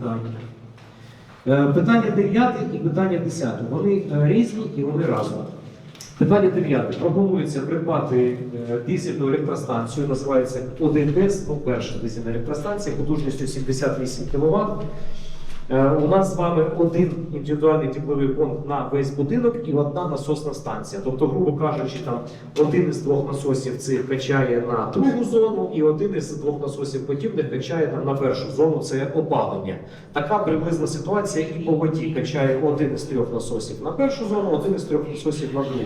питання. Е, Питання 9 і питання 10. Вони е, різні і вони разом. Питання 9. Пропонується придбати е, дизельну електростанцію, називається 1 ДЕС, ну перша дизельна електростанція, потужністю 78 кВт. Е, У нас з вами один індивідуальний тепловий пункт на весь будинок і одна насосна станція. Тобто, грубо кажучи, там один із двох насосів цих качає на другу зону, і один із двох насосів подібних качає там на першу зону. Це опалення. Така приблизна ситуація і по воді качає один із трьох насосів на першу зону, один із трьох насосів на другу.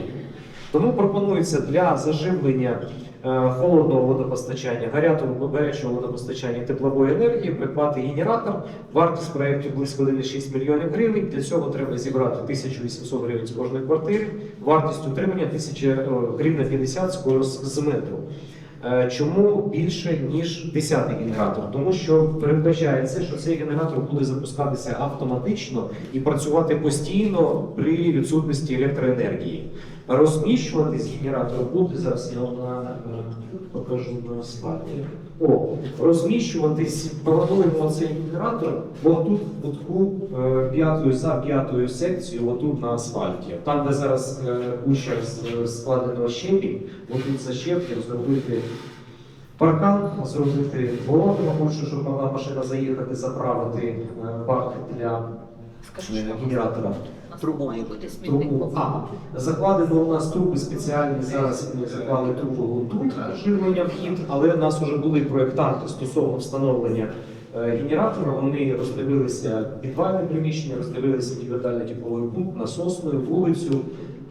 Тому пропонується для заживлення холодного водопостачання, гарячого, водопостачання теплової енергії придбати генератор. Вартість проєкту близько 1,6 мільйонів гривень. Для цього треба зібрати 1800 гривень з кожної квартири. Вартість утримання 1000 о, гривень 50 з, метру. Е, Чому більше ніж 10 генератор? Тому що передбачається, що цей генератор буде запускатися автоматично і працювати постійно при відсутності електроенергії. Розміщуватись генератор буде зараз. Я вам е, покажу на слайді. О, розміщуватись плануємо цей генератор отут в кутку е, п'ятою за п'ятою секцією, отут на асфальті. Там, де зараз е, куща з- складено щебінь, отут за щеплем зробити паркан, зробити ворота, може, щоб могла машина заїхати, заправити бак для Що генератора. у нас тут має бути Трубу. смітник. А, закладено у нас труби спеціальні. Зараз ми заклали трубу тут живлення вхід, але в нас вже були проєктанти стосовно встановлення е, генератора. Вони роздивилися підвальне приміщення, роздивилися індивідуальний тепловий пункт, насосну, вулицю.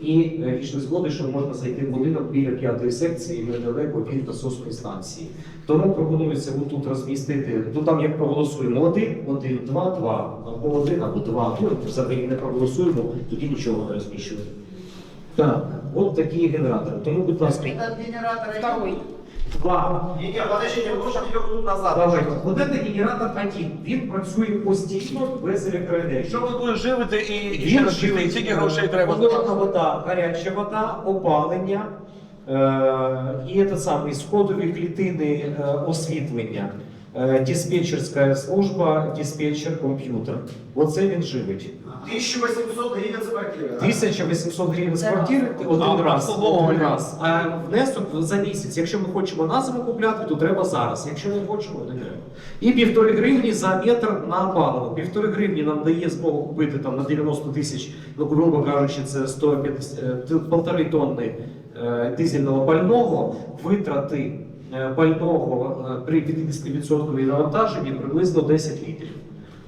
І е, згоди, що можна зайти в будинок біля п'ятої секції недалеко від насосної станції. Тому пропонується тут розмістити. Ну там як проголосуємо один, один, два, два, або один, або два. Ну взагалі не проголосуємо, тоді нічого не розміщуємо. Так, от такі генератори. Тому, будь ласка, генератор Второй. Два. Не, не, можна можете назад. Давайте. Вот это генератор один. Він працює постійно без електроенергії. Що ви будете живити і, і ще раз жити, скільки грошей треба? Холодна вода, гаряча вода, опалення е, і це саме сходові клітини е, освітлення, диспетчерська служба, диспетчер, комп'ютер. Оце він живить. 1800 гривен за квартиру. да? 1800 гривень з квартири один А, раз. обслуговування. Один раз. А внесок за місяць. Якщо ми хочемо на зиму купляти, то треба зараз. Якщо не хочемо, не треба. І півтори гривні за метр на паливо. Півтори гривні нам дає змогу купити там на 90 тисяч, ну грубо кажучи, це 150, е, полтори тонни е, дизельного пального. Витрати е, пального е, при 50% навантаженні приблизно 10 літрів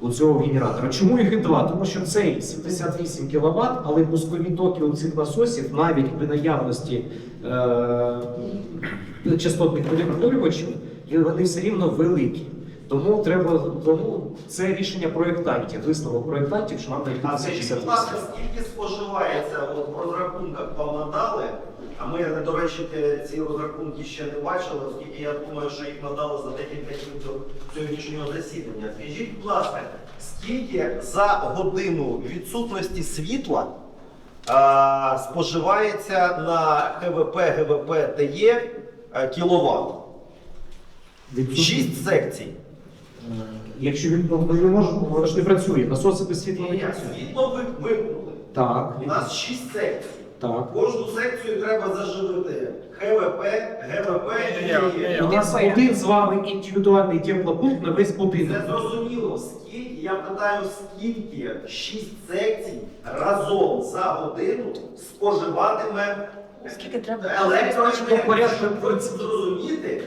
у цього генератора. Чому їх і два? Тому що цей 78 кВт, але пускові токи у цих насосів навіть при наявності е- частотних перетворювачів, вони все рівно великі. Тому треба тому це рішення проєктантів, висновок проєктантів, що нам дають А скажіть, будь ласка, скільки споживається от в розрахунках вам надали? А ми, до речі, ці розрахунки ще не бачили, оскільки я думаю, що їх надали за декілька днів до сьогоднішнього засідання. Скажіть, будь ласка, скільки за годину відсутності світла а, споживається на ХВП, ГВП ТЕ кіловат? Шість секцій. Е, Якщо він не можемо, воно ж не працює. Насоси без світла не Ні, працюють. Світло вимкнули. Так, У нас шість секцій. Так. Кожну секцію треба заживити. ХВП, ГВП і. У нас один з вами індивідуальний теплопункт на весь будинок. Це зрозуміло. Скільки, я питаю, скільки шість секцій разом за годину споживатиме Скільки треба? Електроенергії? Щоб ви зрозуміти,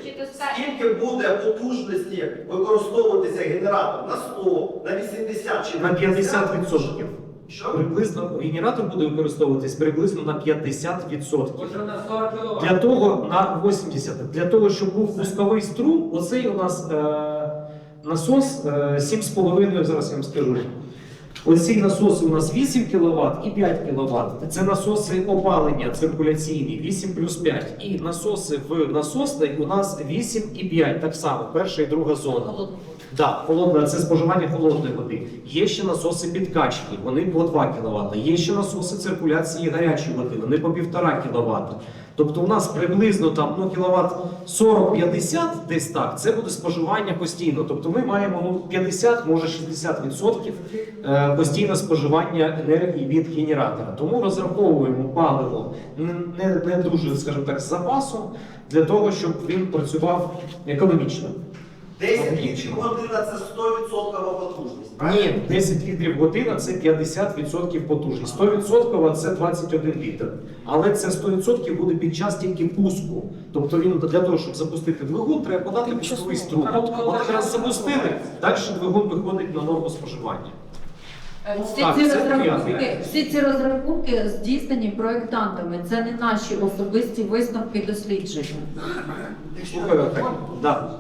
скільки буде потужності використовуватися генератор на 100, на 80 чи На 50%. Що? Приблизно генератор буде використовуватись приблизно на 50%. Для того на 80%. Для того, щоб був пусковий струм, оцей у нас е, насос е, 7,5, зараз я вам скажу. Оці насоси у нас 8 кВт і 5 кВт. Це насоси опалення циркуляційні, 8 плюс 5. І насоси в насосний у нас 8 і 5, так само, перша і друга зона. Да, холодна, це споживання холодної води. Є ще насоси підкачки, вони по 2 кВт. Є ще насоси циркуляції гарячої води, вони по 1,5 кВт. Тобто у нас приблизно там ну, кВт 40-50 десь так, це буде споживання постійно. Тобто ми маємо ну, 50, може 60% е, постійне споживання енергії від генератора. Тому розраховуємо паливо не, не дуже, скажімо так, з запасом для того, щоб він працював економічно. 10 літрів година це 100% потужність. правильно? Ні, 10 літрів година це 50% потужність. 100% це 21 літр. Але це 100% буде під час тільки пуску. Тобто він для того, щоб запустити двигун, треба подати пусковий струм. От якраз запустили, далі двигун виходить на норму споживання. Всі Так, ці це розрахунки, всі ці розрахунки здійснені проєктантами. Це не наші особисті висновки дослідження. Слухаю, так. Да.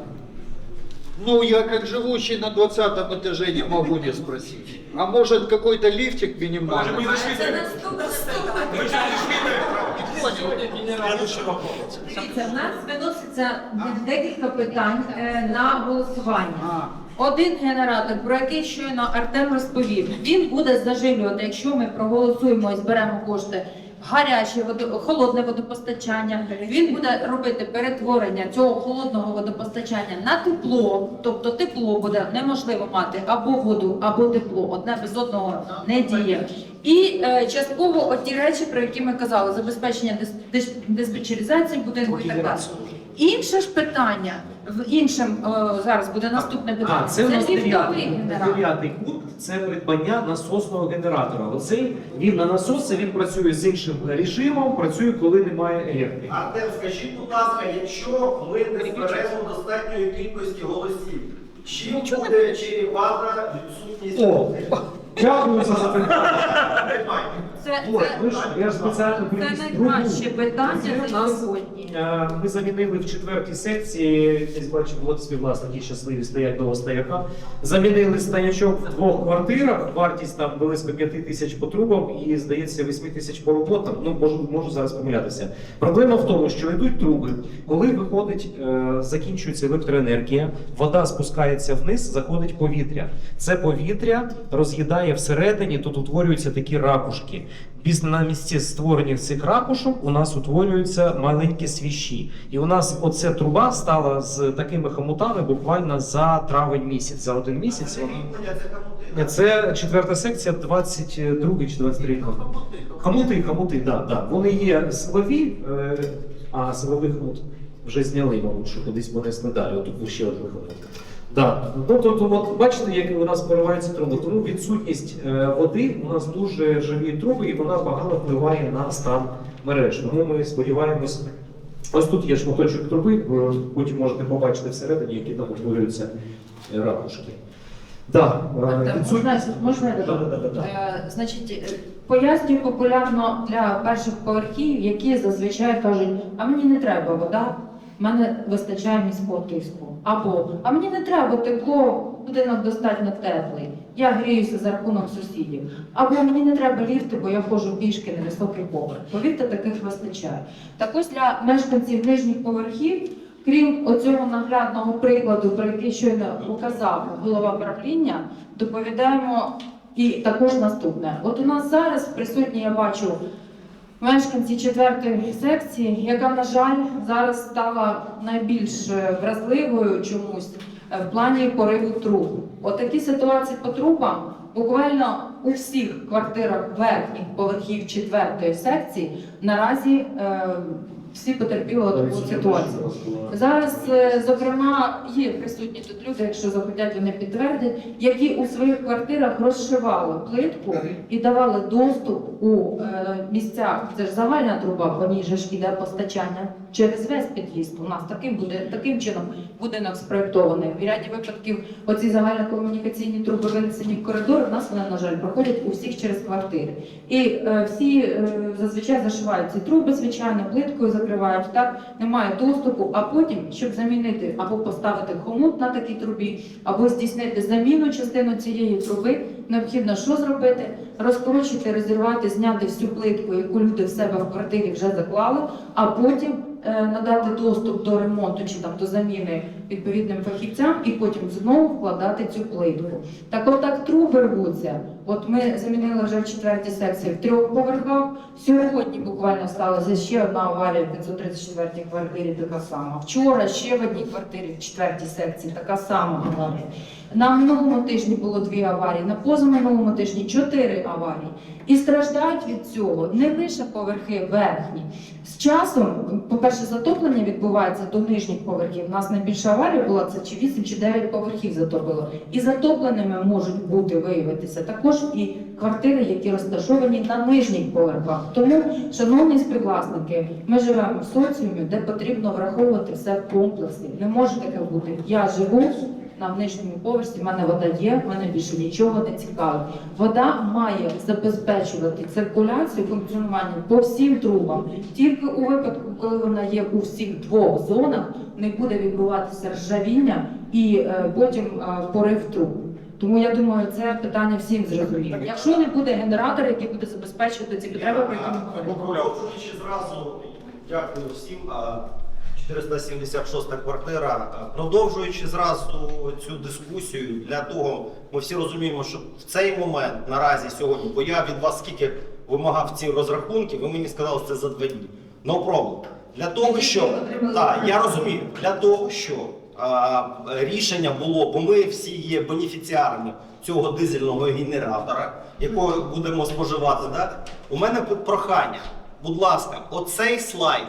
Ну, я как живущий на 20 этаже не могу не спросить. А может какой-то лифтик минимальный? Дивіться, в нас виноситься декілька питань е, на голосування. Один генератор, про який щойно Артем розповів, він буде заживлювати, якщо ми проголосуємо і зберемо кошти. Гаряче водо, холодне водопостачання. Він буде робити перетворення цього холодного водопостачання на тепло, тобто тепло буде неможливо мати або воду, або тепло. Одне без одного не діє. І е, частково ті речі, про які ми казали, забезпечення дис- диспетчеризації будинку і так далі. Інше ж питання в іншим е, зараз буде наступне питання. А, це у нас дев'ятий, пункт. Це придбання насосного генератора. Оцей він на насоси він працює з іншим режимом, працює, коли немає електрики. Артем, скажіть, будь ласка, якщо ми не зберемо достатньої кількості голосів, чим буде чревата відсутність? О, дякую за запитання. Це, Ой, ви ж- я ж спеціально це приніс найкраще другу. питання Це у за нас, сьогодні. е, Ми замінили в четвертій секції, десь бачу, от співвласники щасливі стоять до стояка. Замінили стоячок в двох квартирах, вартість там близько 5 тисяч по трубам і, здається, 8 тисяч по роботам. Ну, можу, можу зараз помилятися. Проблема в тому, що йдуть труби. Коли виходить, е, закінчується електроенергія, вода спускається вниз, заходить повітря. Це повітря роз'їдає всередині, тут утворюються такі ракушки. Після на місці створення цих ракушок у нас утворюються маленькі свіщі. І у нас оця труба стала з такими хомутами буквально за травень місяць. За один місяць вона. це? Четверта секція, 22 чи 23 Хомути, хомути, да, да. Вони є силові, е, а силовий хомут вже зняли, мабуть, що кудись понесли далі. Отут ще один хомут. Да. Ну, тобто, от, бачите, як у нас проривається труба. Тому відсутність е, води у нас дуже живі труби, і вона погано впливає на стан мереж. Тому ми сподіваємось. Ось тут є шматочок труби, потім можете побачити всередині, які там утворюються е, ракушки. Да, е, відсутність- можна, можна я Да, додам? да, да, да. Е, Значить, е, пояснюю популярно для перших поверхів, які зазвичай кажуть, а мені не треба вода, в мене вистачає міського Або а мені не треба тепло, будинок достатньо теплий. Я гріюся за рахунок сусідів. Або мені не треба ліфти, бо я ходжу пішки на високий поверх. Повірте, таких вистачає. Так ось для мешканців нижніх поверхів, крім оцього наглядного прикладу, про який щойно показав голова правління, доповідаємо і також наступне. От у нас зараз присутні, я бачу, мешканці четвертої секції, яка, на жаль, зараз стала найбільш е, вразливою чомусь е, в плані пориву труб. Отакі ситуації по трубам буквально у всіх квартирах верхніх поверхів четвертої секції наразі е, всі потерпіли таку ситуацію. Зараз, е, зокрема, є присутні тут люди, якщо захотять, вони підтвердять, які у своїх квартирах розшивали плитку і давали доступ у е, місцях. Це ж загальна труба, по ній же ж іде постачання через весь під'їзд. У нас таким буде таким чином будинок спроєктований. В ряді випадків оці загальнокомунікаційні труби винесені в коридор. У нас вони, на жаль, проходять у всіх через квартири. І е, всі е, зазвичай зашивають ці труби, звичайно, плиткою закривають. Так немає доступу. А потім, щоб замінити або поставити хомут на такій трубі, або здійснити заміну частину цієї труби, необхідно що зробити? Розкручити, розірвати, зняти всю плитку, яку люди в себе в квартирі вже заклали, а потім надати доступ до ремонту чи там до заміни відповідним фахівцям і потім знову вкладати цю плитку. Так от так труби рвуться. От ми замінили вже в четвертій секції в трьох поверхах. Сьогодні буквально сталася ще одна аварія в 534 квартирі, така сама. Вчора ще в одній квартирі в четвертій секції така сама аварія. На минулому тижні було дві аварії, на позаминулому тижні чотири аварії. І страждають від цього не лише поверхи верхні. З часом, по-перше, затоплення відбувається до нижніх поверхів. У нас найбільша аварія була це чи 8 чи 9 поверхів затопило. І затопленими можуть бути виявитися також і квартири, які розташовані на нижніх поверхах. Тому, шановні співвласники, ми живемо в соціумі, де потрібно враховувати все в комплексі. Не може таке бути. Я живу на нижньому поверсі, в мене вода є, в мене більше нічого не цікавить. Вода має забезпечувати циркуляцію функціонування по всім трубам. Тільки у випадку, коли вона є у всіх двох зонах, не буде відбуватися ржавіння і е, потім е, порив труб. Тому я думаю, це питання всім зрозуміло. Якщо не буде генератора, який буде забезпечувати ці потреби, про які ми говоримо. Дякую всім. А, 476 квартира. Продовжуючи зразу цю дискусію, для того ми всі розуміємо, що в цей момент наразі сьогодні, бо я від вас скільки вимагав ці розрахунки, ви мені сказали, що це за два дні. No problem. Для того, що так, я розумію, для того, що а, рішення було, бо ми всі є бенефіціарами цього дизельного генератора, якого будемо споживати. Так? У мене прохання. Будь ласка, оцей слайд,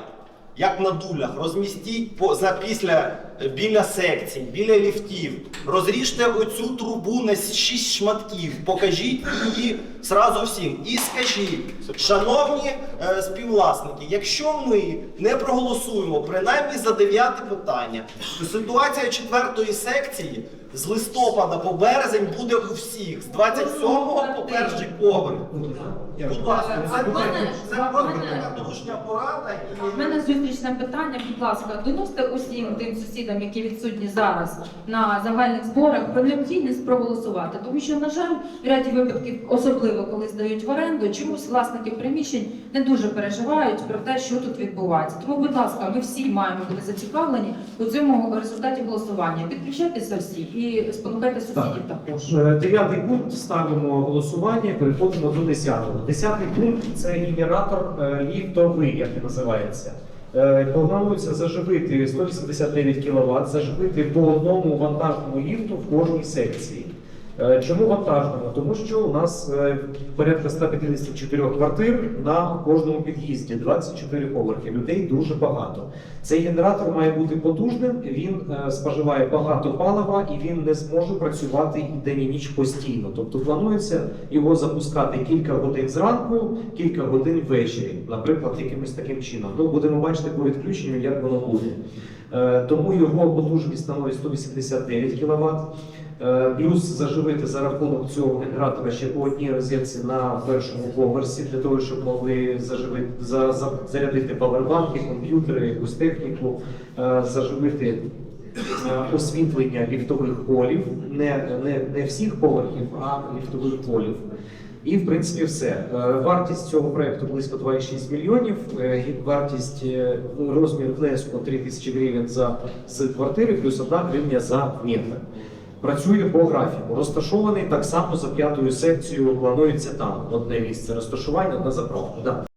як на дулях, розмістіть по, за після е, біля секцій, біля ліфтів. Розріжте оцю трубу на 6 шматків, покажіть її зразу всім. І скажіть, шановні е, співвласники, якщо ми не проголосуємо принаймні за дев'яте питання, то ситуація четвертої секції з листопада по березень буде у всіх, з 27 по перший поверх. Будь ласка, це, така дружня порада. У мене зустрічне питання, будь ласка, доносьте усім тим сусідам, які відсутні зараз на загальних зборах, про необхідність проголосувати. Тому що, на жаль, в ряді випадків, особливо коли здають в оренду, чомусь власники приміщень не дуже переживають про те, що тут відбувається. Тому, будь ласка, ми всі маємо бути зацікавлені у цьому результаті голосування. Підключайтеся всі і спонукайте сусідів також. Е, Дев'ятий пункт ставимо голосування, переходимо до десятого. Десятий пункт це генератор е, ліфтовий, як він називається. Е, Планується заживити 189 кВт, заживити по одному вантажному ліфту в кожній секції. Е, Чому вантажному? Тому що у нас е, порядка 154 квартир на кожному під'їзді, 24 поверхи. Людей дуже багато. Цей генератор має бути потужним, він е, споживає багато палива і він не зможе працювати день і ніч постійно. Тобто планується його запускати кілька годин зранку, кілька годин ввечері, наприклад, якимось таким чином. Ну, будемо бачити по відключенню, як воно буде. Тому його потужність становить 189 кВт. Е, Плюс заживити за рахунок цього генератора ще по одній розетці на першому поверсі, для того, щоб могли заживити, за, за, зарядити павербанки, комп'ютери, якусь техніку, е, заживити е, освітлення ліфтових холів, не, не, не всіх поверхів, а ліфтових холів. І в принципі все. Вартість цього проекту близько 2,6 мільйонів. Вартість розмір внеску 3 тисячі гривень за квартири, плюс 1 гривня за метр. Працює по графіку. Розташований так само за п'ятою секцією. Планується там одне місце розташування, одна заправка. Да.